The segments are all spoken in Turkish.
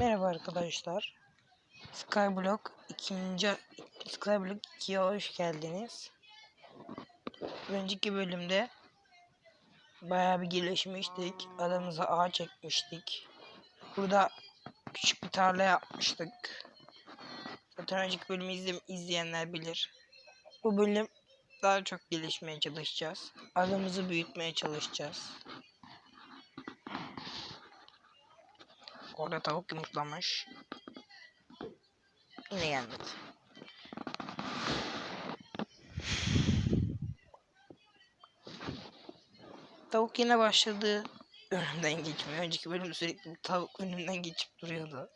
Merhaba arkadaşlar. Skyblock ikinci Skyblock 2'ye hoş geldiniz. Önceki bölümde bayağı bir gelişmiştik. Adamıza ağaç çekmiştik. Burada küçük bir tarla yapmıştık. Zaten önceki bölümü izle- izleyenler bilir. Bu bölüm daha çok gelişmeye çalışacağız. Adamızı büyütmeye çalışacağız. Orada tavuk yumurtlamış. Yine gelmedi. Tavuk yine başladı önümden geçmeye. Önceki bölümde sürekli tavuk önümden geçip duruyordu.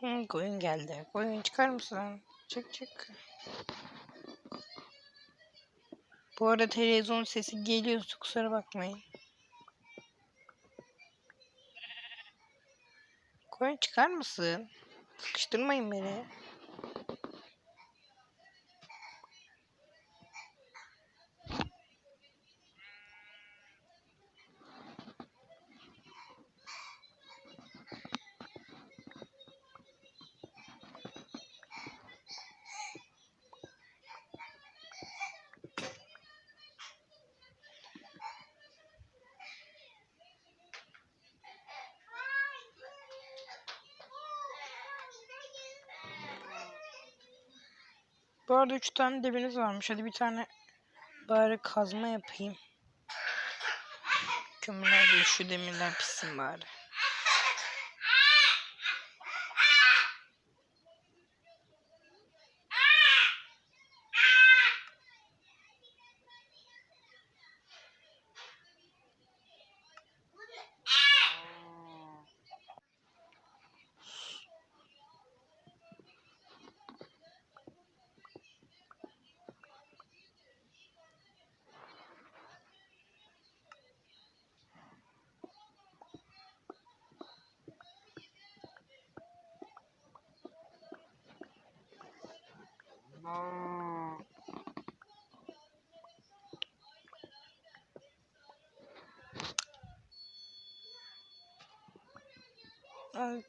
Hı, koyun geldi. Koyun çıkar mısın? Çık çık. Bu arada televizyon sesi geliyor. Kusura bakmayın. Koyun çıkar mısın? Sıkıştırmayın beni. Bu arada üç tane debiniz varmış. Hadi bir tane bari kazma yapayım. Kömürler değil şu demirler pişsin bari. Aa,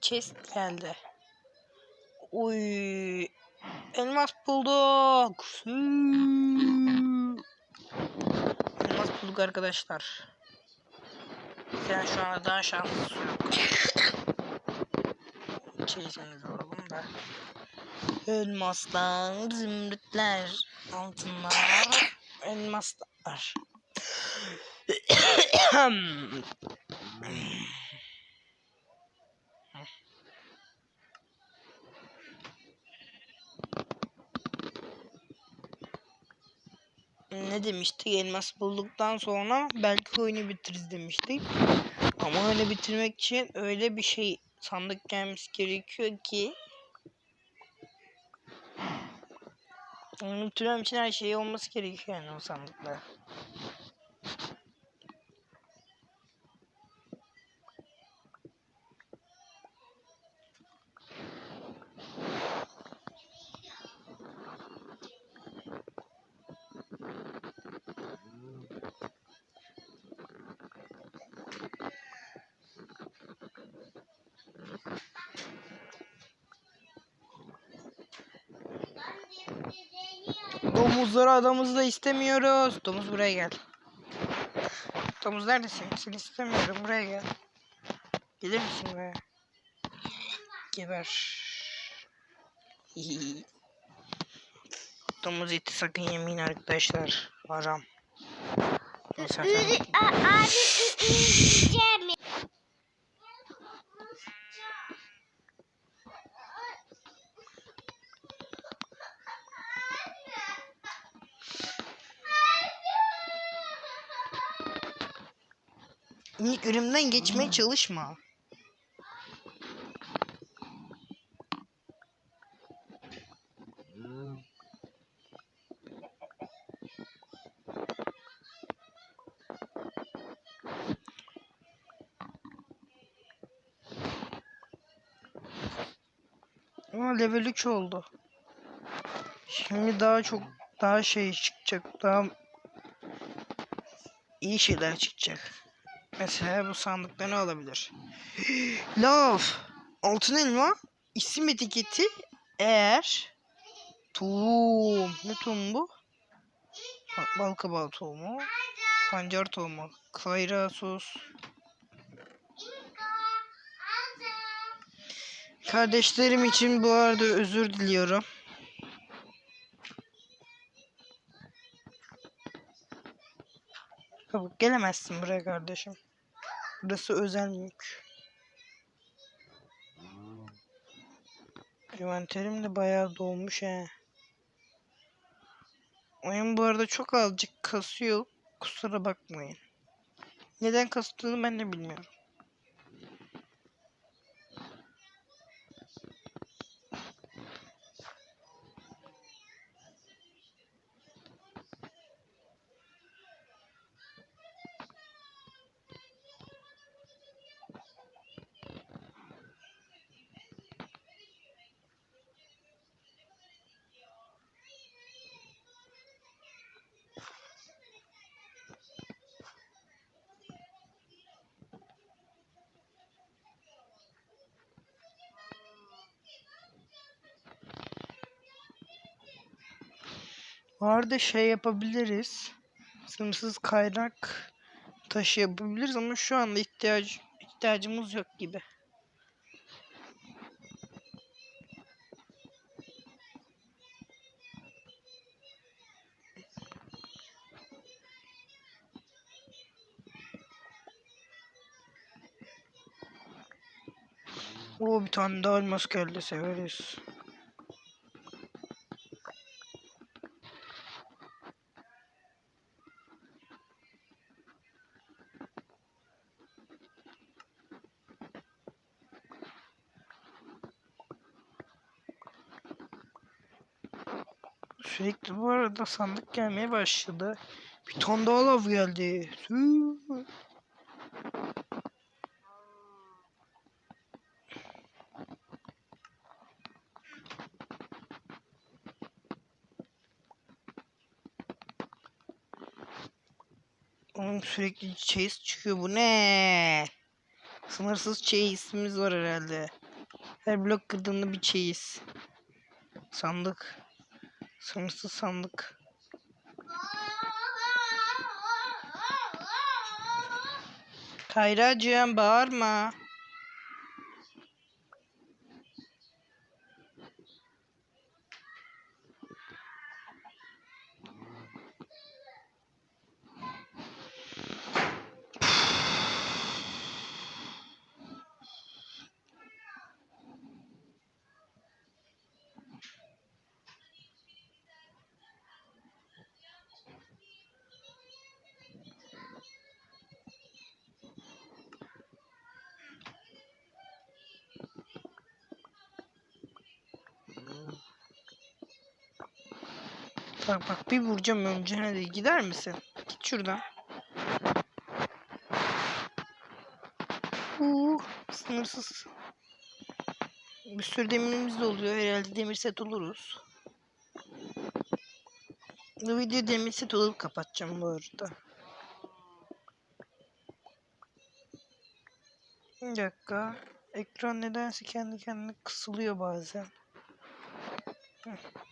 Chest geldi. Uy. Elmas bulduk. Hmm. Elmas bulduk arkadaşlar. Sen şu anda daha şanslısın. Çeyizimizi alalım da. Elmaslar, zümrütler, altınlar, elmaslar. ne demiştik? Elmas bulduktan sonra belki oyunu bitiririz demiştik. Ama oyunu bitirmek için öyle bir şey sandık gelmesi gerekiyor ki bitirmem için her şey olması gerekiyor yani o sandıkta. Domuzları adamızda istemiyoruz. Domuz buraya gel. Domuz neredesin? Seni istemiyorum. Buraya gel. Gelir misin buraya? Geber. Domuz eti sakın yemeyin arkadaşlar. A- abi İlk ölümden geçmeye çalışma. Ama level 3 oldu. Şimdi daha çok daha şey çıkacak. Daha iyi şeyler çıkacak. Mesela bu sandıkta ne olabilir? Lav. Altın elma. isim etiketi eğer tohum. Ne tohum bu? Ba- Bal kabağı tohumu. Pancar tohumu. Kayra sos. Kardeşlerim için bu arada özür diliyorum. Kabuk gelemezsin buraya kardeşim. Burası özel mülk. Envanterim de bayağı dolmuş he. Oyun bu arada çok azıcık kasıyor. Kusura bakmayın. Neden kastığını ben de bilmiyorum. Bu arada şey yapabiliriz. Sınırsız kaynak taşı yapabiliriz ama şu anda ihtiyaç ihtiyacımız yok gibi. O bir tane daha elmas geldi severiz. Sürekli bu arada sandık gelmeye başladı. Bir ton daha lav geldi. Sü. Oğlum sürekli chase çıkıyor. Bu ne? Sınırsız chase'imiz var herhalde. Her blok kırdığında bir chase. Sandık. Sınırsız sandık. Kayracığım bağırma. Bak bak bir vuracağım önce hadi gider misin? Git şuradan. Uh, sınırsız. Bir sürü demirimiz de oluyor. Herhalde demir set oluruz. Bu video demir set olup kapatacağım bu arada. Bir dakika. Ekran nedense kendi kendine kısılıyor bazen. Heh.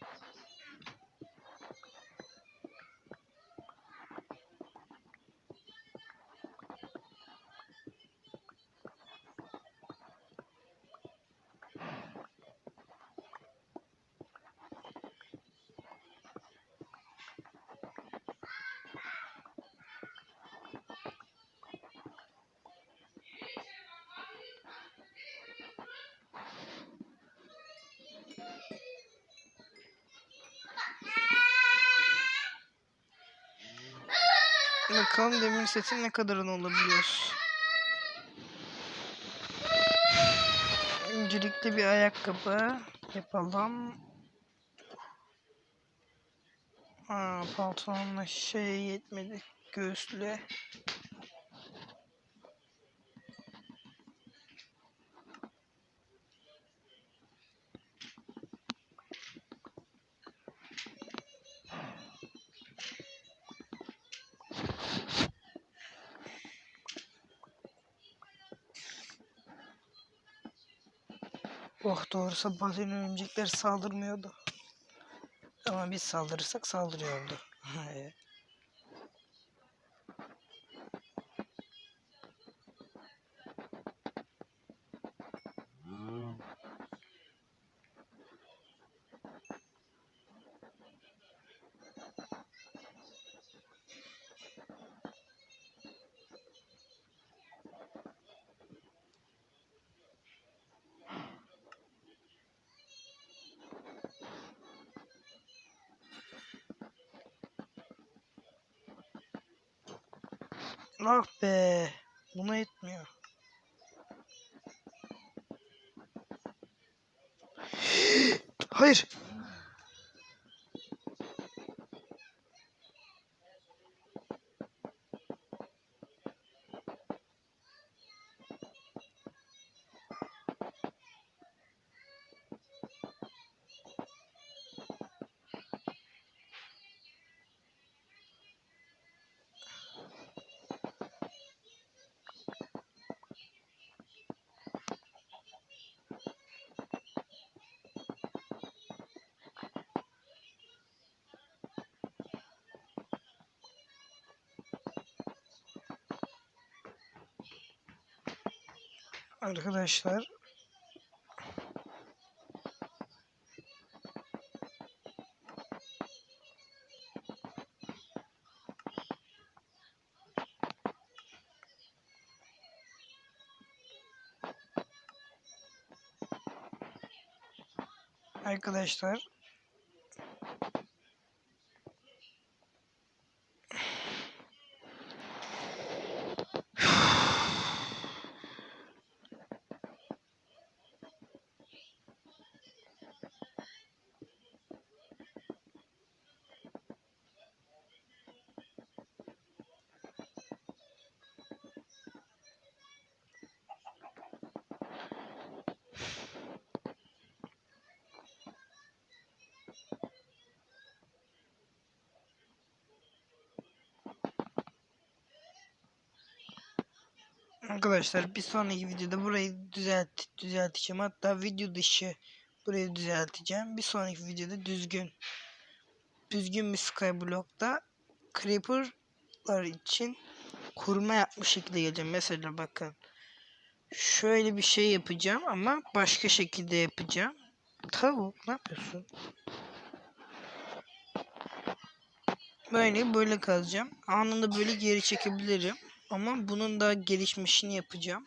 Bakalım demir setin ne kadarını olabiliyoruz. Öncelikle bir ayakkabı yapalım. Aa, pantolonla şey yetmedi. Göğüslü. Oh doğrusu bazen örümcekler saldırmıyordu. Ama biz saldırırsak saldırıyordu. Ah be. Buna etmiyor. Hayır. Arkadaşlar. Arkadaşlar Arkadaşlar bir sonraki videoda burayı düzelt düzelteceğim. Hatta video dışı burayı düzelteceğim. Bir sonraki videoda düzgün düzgün bir skyblock'ta creeper'lar için koruma yapmış şekilde geleceğim. Mesela bakın şöyle bir şey yapacağım ama başka şekilde yapacağım. Tavuk ne yapıyorsun? Böyle böyle kazacağım. Anında böyle geri çekebilirim. Ama bunun da gelişmişini yapacağım.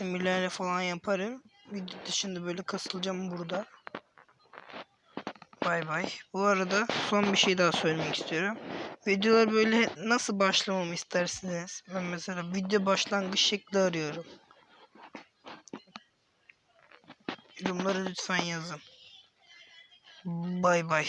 Emirlerle falan yaparım. Video dışında böyle kasılacağım burada. Bay bay. Bu arada son bir şey daha söylemek istiyorum. Videolar böyle nasıl başlamamı istersiniz? Ben mesela video başlangıç şekli arıyorum. Yorumlara lütfen yazın. Bay bay.